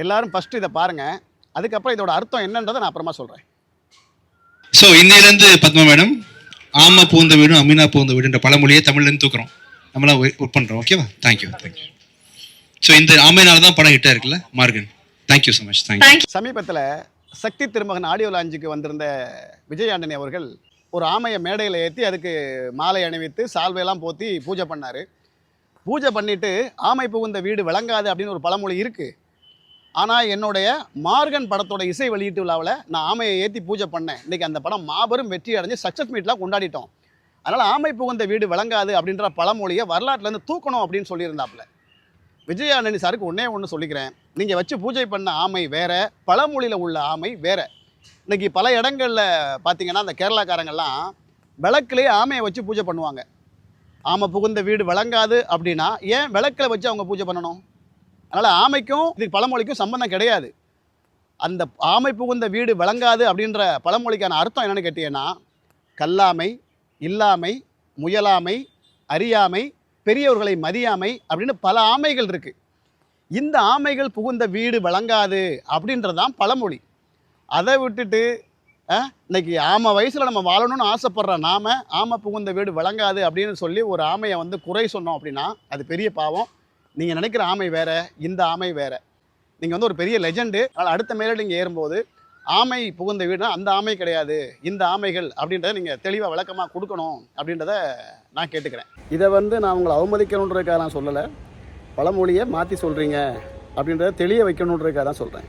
எல்லாரும் ஃபஸ்ட்டு இதை பாருங்கள் அதுக்கப்புறம் இதோட அர்த்தம் என்னன்றதை நான் அப்புறமா சொல்கிறேன் ஸோ இன்னையிலேருந்து பத்மா மேடம் ஆமா பூந்த வீடும் அமீனா பூந்த வீடுன்ற பழமொழியை தமிழ்லேருந்து தூக்குறோம். நம்மளாம் ஒர்க் பண்ணுறோம் ஓகேவா தேங்க்யூ தேங்க்யூ ஸோ இந்த ஆமையினால தான் படம் ஹிட்டாக இருக்குல்ல Maargan. Thank you so much thank you சமீபத்தில் சக்தி திருமகன் ஆடியோ லாஞ்சுக்கு வந்திருந்த விஜய் ஆண்டனி அவர்கள் ஒரு ஆமையை மேடையில் ஏற்றி அதுக்கு மாலை அணிவித்து சால்வையெல்லாம் போத்தி பூஜை பண்ணார். பூஜை பண்ணிட்டு ஆமை புகுந்த வீடு விளங்காது அப்படின்னு ஒரு பழமொழி இருக்குது ஆனால் என்னுடைய மார்கன் படத்தோட இசை வெளியீட்டு விழாவில் நான் ஆமையை ஏற்றி பூஜை பண்ணேன். இன்றைக்கி அந்த படம் மாபெரும் வெற்றி அடைஞ்சு சக்ஸஸ் மீட்லாம் கொண்டாடிட்டோம். அதனால் ஆமை புகுந்த வீடு விளங்காது அப்படின்ற பழமொழியை வரலாற்றுலேருந்து தூக்கணும் அப்படின்னு சொல்லியிருந்தாப்புல. விஜய் ஆண்டனி சாருக்கு ஒன்றே ஒன்று சொல்லிக்கிறேன். நீங்கள் வச்சு பூஜை பண்ண ஆமை வேற பழமொழியில் உள்ள ஆமை வேற. இன்றைக்கி பல இடங்களில் பார்த்தீங்கன்னா அந்த கேரளாக்காரங்கள்லாம் விளக்குலேயே ஆமையை வச்சு பூஜை பண்ணுவாங்க. ஆமை புகுந்த வீடு விளங்காது அப்படின்னா ஏன் விளக்கில் வச்சு அவங்க பூஜை பண்ணணும்? அதனால் ஆமைக்கும் இதுக்கு பழமொழிக்கும் சம்பந்தம் கிடையாது. அந்த ஆமை புகுந்த வீடு விளங்காது அப்படின்ற பழமொழிக்கான அர்த்தம் என்னென்னு கேட்டீங்கன்னா கல்லாமை இல்லாமை முயலாமை அறியாமை பெரியவர்களை மதியாமை அப்படின்னு பல ஆமைகள் இருக்குது இந்த ஆமைகள் புகுந்த வீடு விளங்காது அப்படின்றதான் பழமொழி. அதை விட்டுட்டு இன்றைக்கி இன்னைக்கு ஆமை வயசில் நம்ம வாழணும்னு ஆசைப்படுற நாம ஆமை புகுந்த வீடு விளங்காது அப்படின்னு சொல்லி ஒரு ஆமையை வந்து குறை சொன்னோம் அப்படின்னா அது பெரிய பாவம். நீங்கள் நினைக்கிற ஆமை வேறு இந்த ஆமை வேறு. நீங்கள் வந்து ஒரு பெரிய லெஜெண்டு அதனால் அடுத்த மேலே நீங்கள் ஏறும்போது ஆமை புகுந்த வீடுனா அந்த ஆமை கிடையாது இந்த ஆமைகள் அப்படின்றத நீங்கள் தெளிவாக விளக்கமாக கொடுக்கணும் அப்படின்றத நான் கேட்டுக்கிறேன். இதை வந்து நான் உங்களை அவமதிக்கணுன்றதுக்காக நான் சொல்லலை. பழமொழியை மாற்றி சொல்கிறீங்க அப்படின்றத தெளிய வைக்கணுன்றதுக்காக தான் சொல்கிறேன்